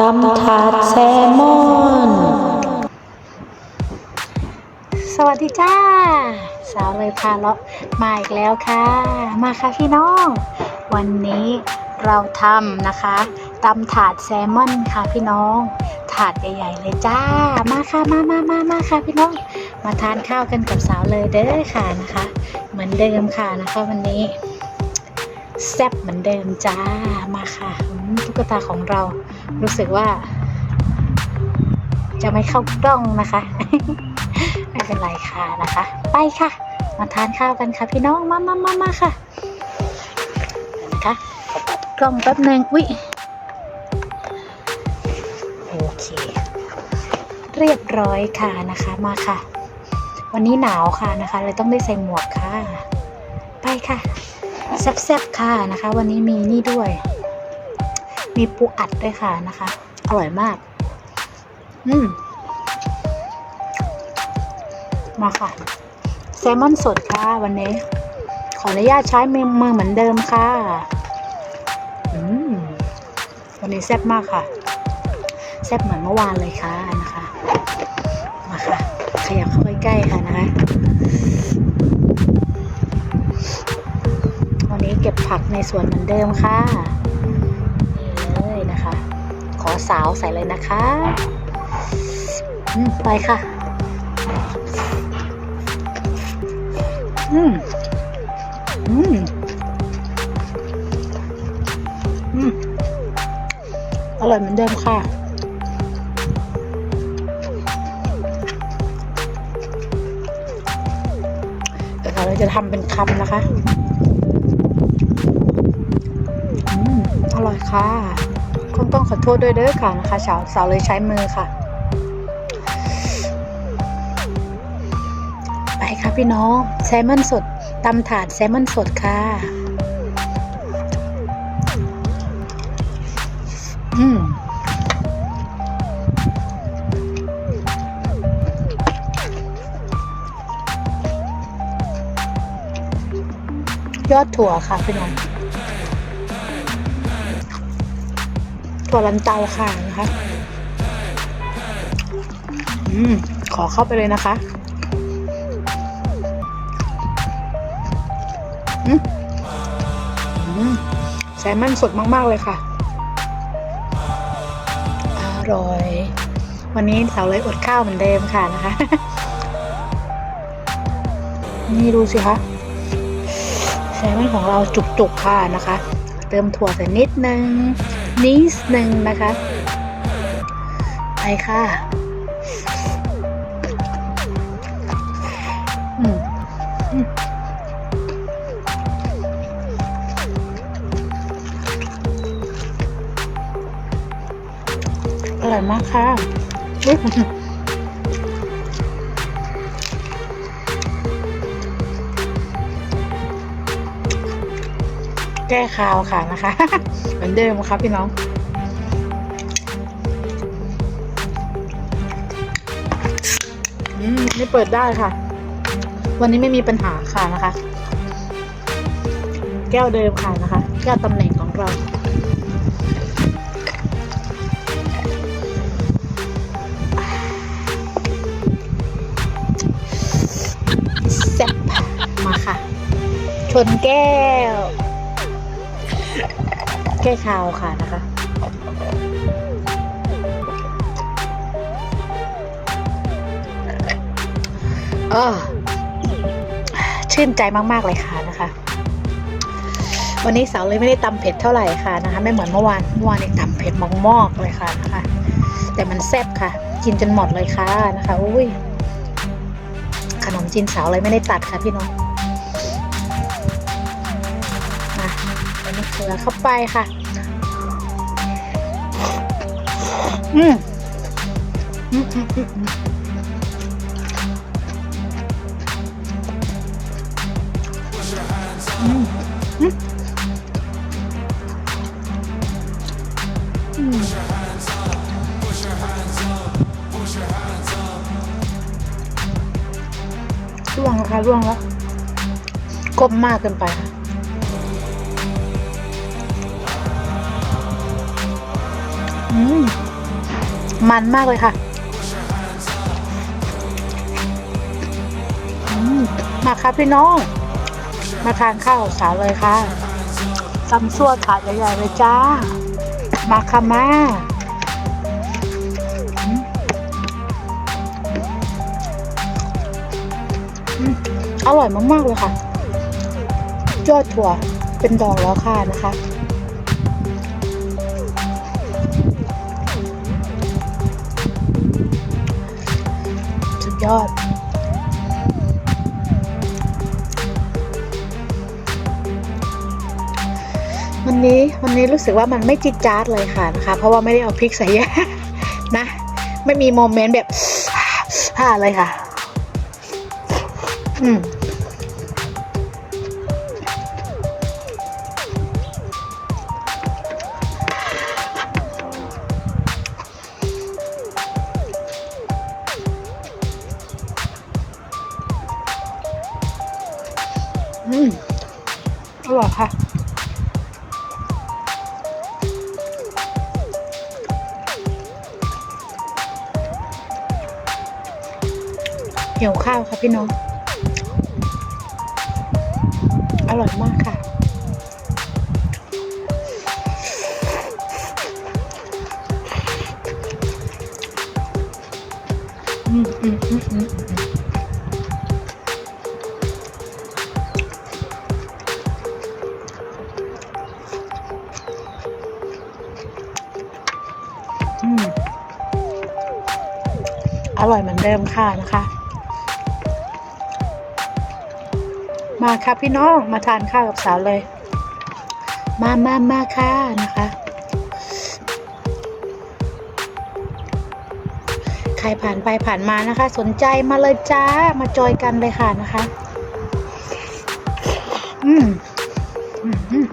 ตำถาดแซลมอน สวัสดีจ้า สาวเลยพาเลาะมาอีกแล้วค่ะ มาค่ะพี่น้อง วันนี้เราทำนะคะตำถาดแซลมอนค่ะพี่น้อง ถาดใหญ่ๆเลยจ้า มาค่ะมามามามาค่ะพี่น้อง มาทานข้าวกันกับสาวเลยเด้อค่ะนะคะ เหมือนเดิมค่ะนะคะวันนี้แซ่บเหมือนเดิมจ้า มาค่ะตุ๊กตาของเรา รู้สึกว่า จะไม่เข้ากล้องนะคะ ไม่เป็นไรค่ะนะคะ ไปค่ะ มาทานข้าวกันค่ะ พี่น้องมามามามาค่ะนะคะกล้องแป๊บหนึ่งอุ้ยโอเค เรียบร้อยค่ะนะคะมาค่ะ วันนี้หนาวค่ะนะคะเลยต้องได้ใส่หมวกค่ะ ไปค่ะแซ่บๆค่ะนะคะ วันนี้มีนี่ด้วย มีปูอัดด้วยค่ะนะคะ อร่อยมาก อืมมาค่ะ แซลมอนสดค่ะวันนี้ ขออนุญาตใช้มือมือเหมือนเดิมค่ะอืมวันนี้แซ่บมากค่ะ แซ่บเหมือนเมื่อวานเลยค่ะนะคะ มาค่ะ ขยับเข้าใกล้ๆค่ะนะคะ วันนี้เก็บผักในสวนเหมือนเดิมค่ะ สาวใส่เลยนะคะอืมไปค่ะอืมอืมอืมอร่อยเหมือนเดิมค่ะเดี๋ยวเราจะทำเป็นคำนะคะอืมอร่อยค่ะ ต้องต้องขอโทษด้วยเด้อค่ะนะคะสาวสาวเลยใช้มือค่ะ ไปค่ะพี่น้องแซลมอนสดตำถาดแซลมอนสดค่ะอืมยอดถั่วค่ะพี่น้อง ถั่วลันเตาค่ะนะคะ อืม ขอเข้าไปเลยนะคะ อืมอืมแซลมอนสดมาก ๆ เลยค่ะ อร่อย วันนี้สาวเลยอดข้าวเหมือนเดิมค่ะนะคะ นี่ดูสิคะแซลมอนของเราจุกๆค่ะนะคะ เติมถั่วใส่นิดนึง นิดนึงนะคะ ไปค่ะอืมอืมอร่อยมากค่ะ แก้คาวค่ะนะคะ เหมือนเดิมครับพี่น้องอืมนี่เปิดได้ค่ะ วันนี้ไม่มีปัญหาค่ะนะคะ แก้วเดิมค่ะนะคะ แก้วตำแหน่งของเราแซ่บมาค่ะ ชนแก้ว ก้ชาวค่ะนะคะเออชื่นใจมาก ๆ เลยค่ะนะคะ วันนี้สาวเลยไม่ได้ตำเผ็ดเท่าไหร่ค่ะนะคะ ไม่เหมือนเมื่อวานเมื่อวานนี่ตำเผ็ดมอกๆเลยค่ะนะคะ แต่มันแซ่บค่ะ กินจนหมดเลยค่ะนะคะ อุ้ยขนมจีนสาวเลยไม่ได้ตัดค่ะพี่น้อง เข้าไปค่ะ อืมล่วงค่ะล่วงแล้วกบมากเกินไปค่ะ มันมากเลยค่ะมมาค่ะพี่น้อง มาทานข้าวสาวเลยค่ะตำซั่วถาดใหญ่ๆเลยจ้า มาค่ะมาอืมอืมอร่อยมากๆเลยค่ะยอดถั่วเป็นดอกแล้วค่ะนะคะ ยอด วันนี้วันนี้รู้สึกว่ามันไม่จิดจ๊าดเลยค่ะนะคะ เพราะว่าไม่ได้เอาพริกใส่เยอะนะ ไม่มีโมเมนต์แบบฮ่าเลยค่ะ อืม ค่ะพี่น้อง อร่อยมากค่ะ อืมอืมอืมอืมอืมอร่อยเหมือนเดิมค่ะนะคะ มาค่ะพี่น้องมาทานข้าวกับสาวเลย มามามาค่ะนะคะใครผ่านไปผ่านมานะคะ สนใจมาเลยจ้ามาจอยกันเลยค่ะนะคะ อืมอืม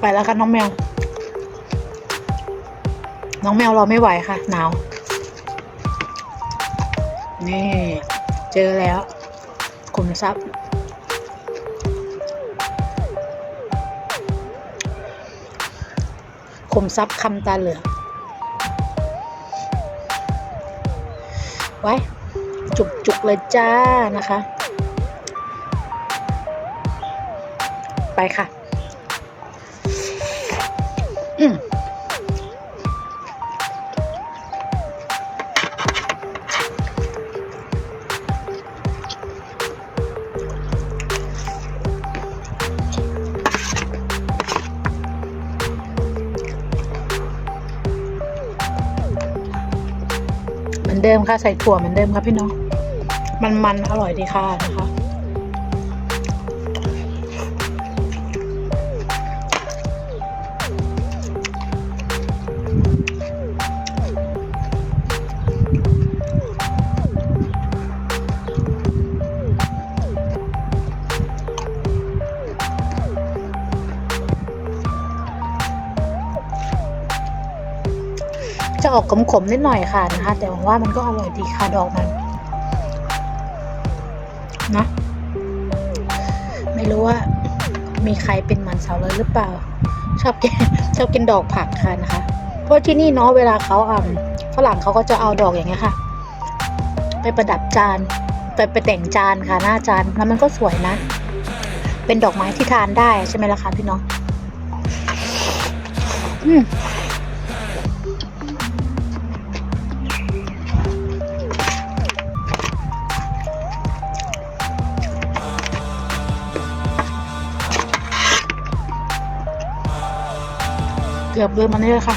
ไปแล้วค่ะน้องแมว น้องแมวรอไม่ไหวค่ะ หนาว นี่ เจอแล้วขุมทรัพย์ ขุมทรัพย์คำตาเหลืองไว้ จุกจุกเลยจ้านะคะ ไปค่ะ เหมือนเดิมค่ะ ใส่ถั่วเหมือนเดิมค่ะพี่น้อง มันมันๆอร่อยดีค่ะนะคะ ออกขมๆนิดหน่อยค่ะนะคะ แต่หวังว่ามันก็อร่อยดีค่ะดอกมันนะไม่รู้ว่ามีใครเป็นหมันเสาเลยหรือเปล่า ชอบกินชอบกินดอกผักค่ะนะคะ เพราะที่นี่เนาะเวลาเขาอ่าฝรั่งเขาก็จะเอาดอกอย่างเงี้ยค่ะ ไปประดับจานไปไปแต่งจานค่ะหน้าจานแล้วมันก็สวยนะ เป็นดอกไม้ที่ทานได้ใช่ไหมล่ะคะพี่น้องอืม กือบลืมมันนี่เลยค่ะ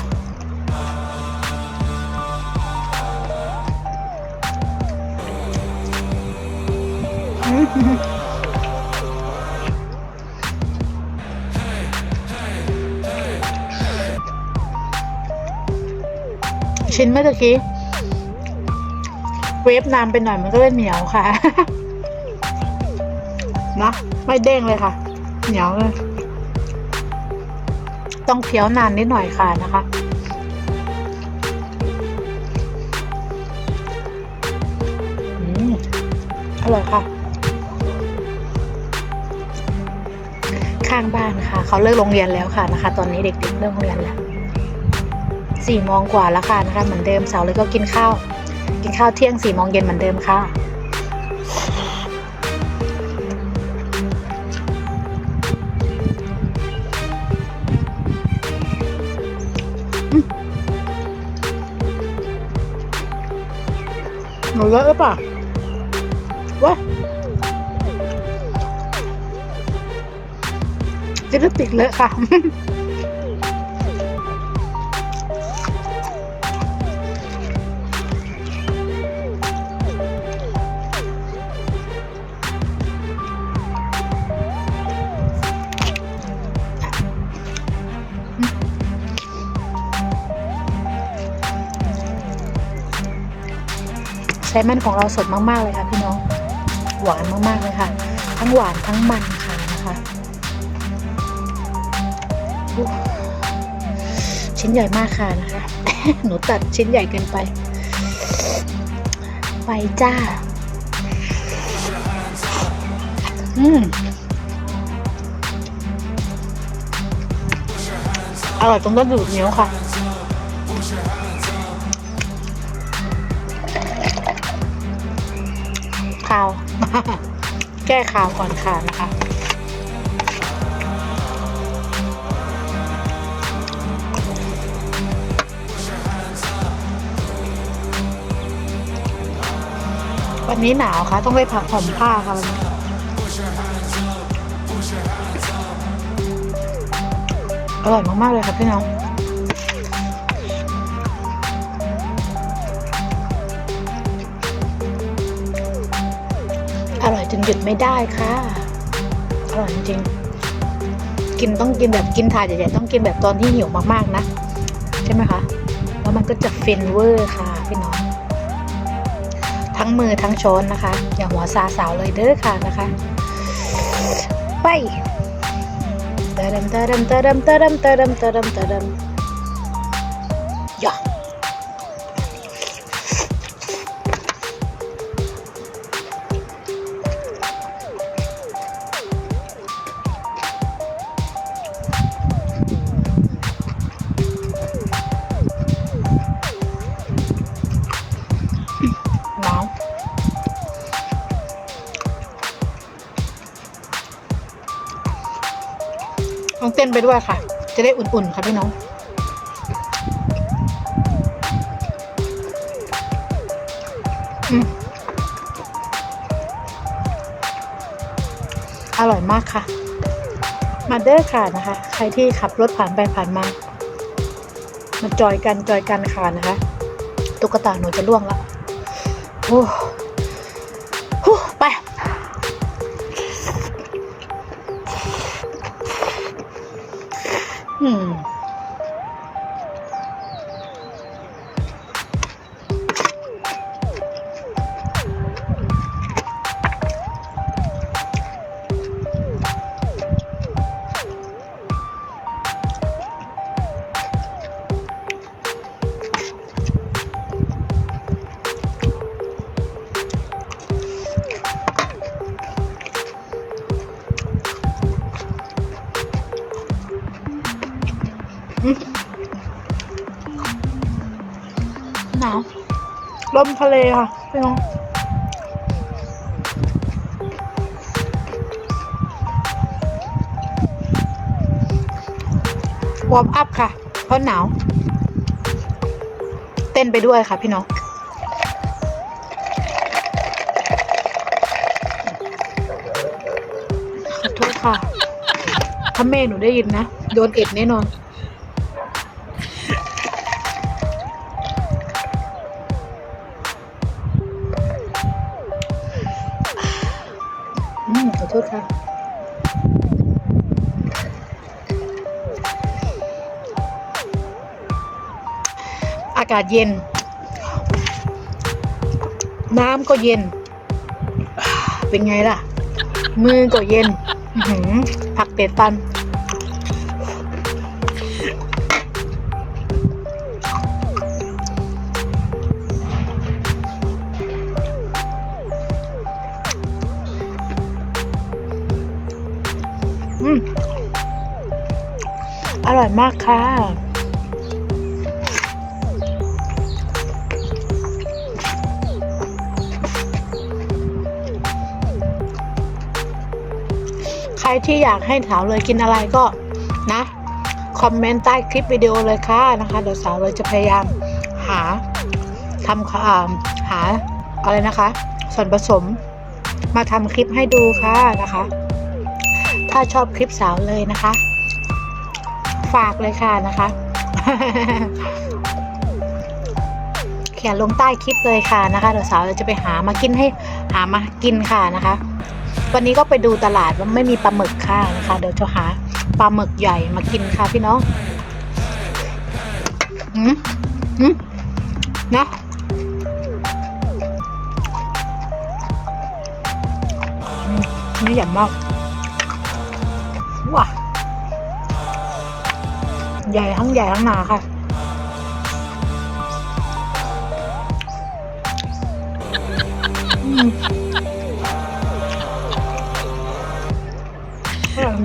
ชิ้นเมื่อกี้ เวฟนานไปหน่อยมันก็เลยเหนียวค่ะ นะ ไม่เด้งเลยค่ะ เหนียวเลย ต้องเคี้ยวนานนิดหน่อยค่ะนะคะอร่อยค่ะ ข้างบ้านค่ะ เขาเลิกโรงเรียนแล้วค่ะนะคะ ตอนนี้เด็กๆเลิกโรงเรียนแล้วสี่โมงกว่าแล้วค่ะนะคะเหมือนเดิมเสาร์เลยก็กินข้าว กินข้าวเที่ยงสี่โมงเย็นเหมือนเดิมค่ะ หนูเลอะหรือเปล่าว้ยลิปสติดเลอะค่ะ แซลมอนของเราสดมากๆเลยค่ะพี่น้อง หวานมากๆเลยค่ะ ทั้งหวานทั้งมันค่ะนะคะชิ้นใหญ่มากค่ะนะคะ หนูตัดชิ้นใหญ่เกินไป ไปจ้า อืมอร่อยตรงกระดูกเหนียวค่ะ ข่าว แก้ข่าวก่อนค่ะนะคะ วันนี้หนาวค่ะ ต้องไปผักห่มผ้าค่ะวันนี้อร่อยมาก ๆ เลยค่ะพี่น้อง อร่อยจนหยุดไม่ได้ค่ะอร่อยจริง กินต้องกินแบบกินถาดใหญ่ๆต้องกินแบบตอนที่หิวมากๆนะ ใช่ไหมคะ แล้วมันก็จะฟินเวอร์ค่ะพี่น้อง ทั้งมือทั้งช้อนนะคะ อย่าหัวซาสาวเลยเด้อค่ะนะคะ ไปเตะดมเตะดมเตะดมเตะดมเตะดมเตะดมเตะดม ต้องเต้นไปด้วยค่ะ จะได้อุ่นๆค่ะพี่น้องอร่อยมากค่ะ มาเด้อค่ะนะคะ ใครที่ขับรถผ่านไปผ่านมา มาจอยกันจอยกันค่ะนะคะ ตุ๊กตาหนูจะล่วงละโอ้ มทะเลค่ะพี่น้องวอร์มอัพค่ะ เพราะหนาว เต้นไปด้วยค่ะพี่น้องขอโทษค่ะ ถ้าแม่หนูได้ยินนะ โดนเอ็ดแน่นอนากาศเย็น น้ำก็เย็น เป็นไงล่ะ มือก็เย็นผักเตะฟัน อร่อยมากค่ะ รที่อยากให้สาวเลยกินอะไรก็นะ คอมเมนต์ใต้คลิปวิดีโอเลยค่ะนะคะ เดี๋ยวสาวเลยจะพยายามหาทำอ่าหาอะไรนะคะ ส่วนผสมมาทำคลิปให้ดูค่ะนะคะ ถ้าชอบคลิปสาวเลยนะคะ ฝากเลยค่ะนะคะเขียนลงใต้คลิปเลยค่ะนะคะเดี๋ยวสาวจะไปหามากินให้หามากินค่ะนะคะ วันนี้ก็ไปดูตลาดว่าไม่มีปลาหมึกค่ะนะคะเดี๋ยวจะหาปลาหมึกใหญ่มากินค่ะพี่น้องอืมอืมนะนี่ใหญ่มากว้าใหญ่ทั้งใหญ่ทั้งหนาค่ะอืม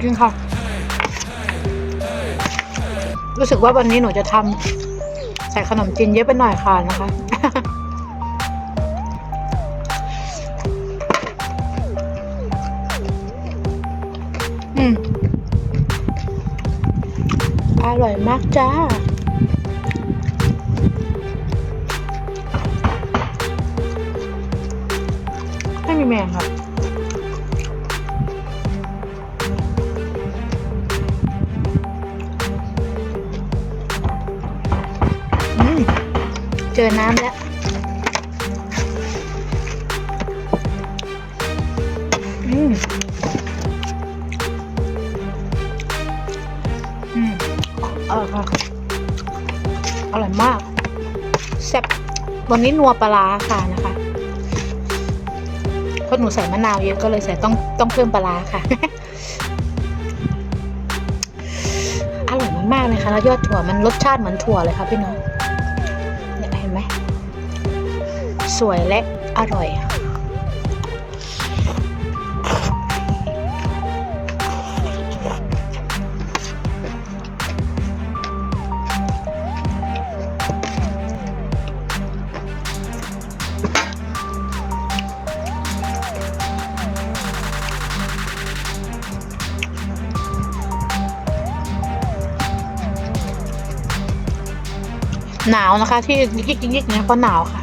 อร่อยจริงๆค่ะ รู้สึกว่าวันนี้หนูจะทำใส่ขนมจีนเยอะไปหน่อยค่ะนะคะ อืม อร่อยมากจ้า อน้ำแล้ว อืม อืมอร่อยค่ะอร่อยมากแซ่บวันนี้นัวปลาค่ะนะคะเพราะหนูใส่มะนาวเยอะก็เลยใส่ต้องต้องเพิ่มปลาร้าค่ะอร่อยมากๆเลยค่ะแล้วยอดถั่วมันรสชาติเหมือนถั่วเลยค่ะพี่น้อง สวยและอร่อยค่ะหนาวนะคะ ที่ยิกยิกๆเนี่ยเพราะหนาวค่ะ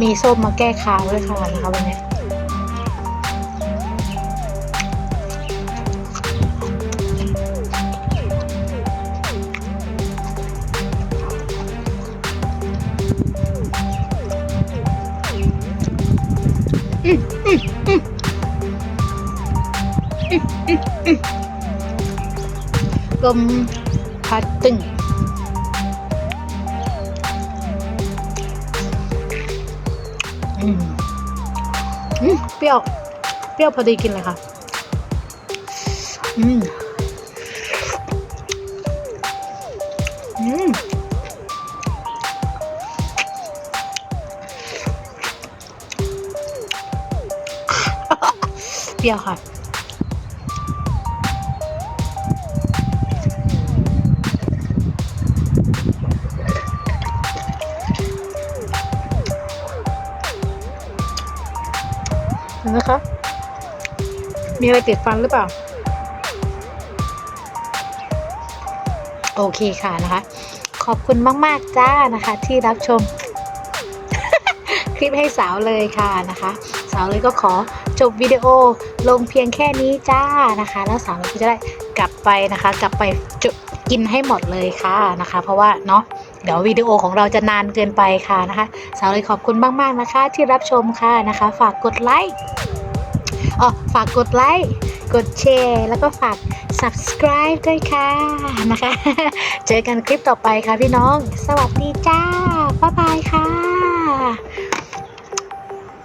มีส้มมาแก้คาวด้วยค่ะนะคะวันนี้อืมอืมอืมอืมอืมอืมลมพัดตึง เปรี้ยว เปรี้ยวพอดีกินเลยค่ะ อืม อืมเปรี้ยวค่ะ นไหมคะ มีอะไรติดฟันหรือเปล่า โอเคค่ะนะคะ ขอบคุณมาก ๆ จ้านะคะ ที่รับชม คลิปให้สาวเลยค่ะนะคะ สาวเลยก็ขอจบวิดีโอลงเพียงแค่นี้จ้านะคะ แล้วสาวเราก็จะได้กลับไปนะคะ กลับไปจุกินให้หมดเลยค่ะนะคะ เพราะว่าเนาะ เดี๋ยววิดีโอของเราจะนานเกินไปค่ะนะคะ สาวเลยขอบคุณมากๆนะคะ ที่รับชมค่ะนะคะ ฝากกดไลค์อ๋อฝากกดไลค์กดแชร์แล้วก็ฝาก subscribe ด้วยค่ะนะคะ เจอกันคลิปต่อไปค่ะพี่น้อง สวัสดีจ้า บ๊ายบายค่ะ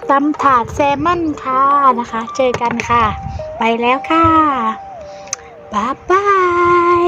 ตำถาดแซลมอนค่ะนะคะ เจอกันค่ะ ไปแล้วค่ะ บ๊ายบาย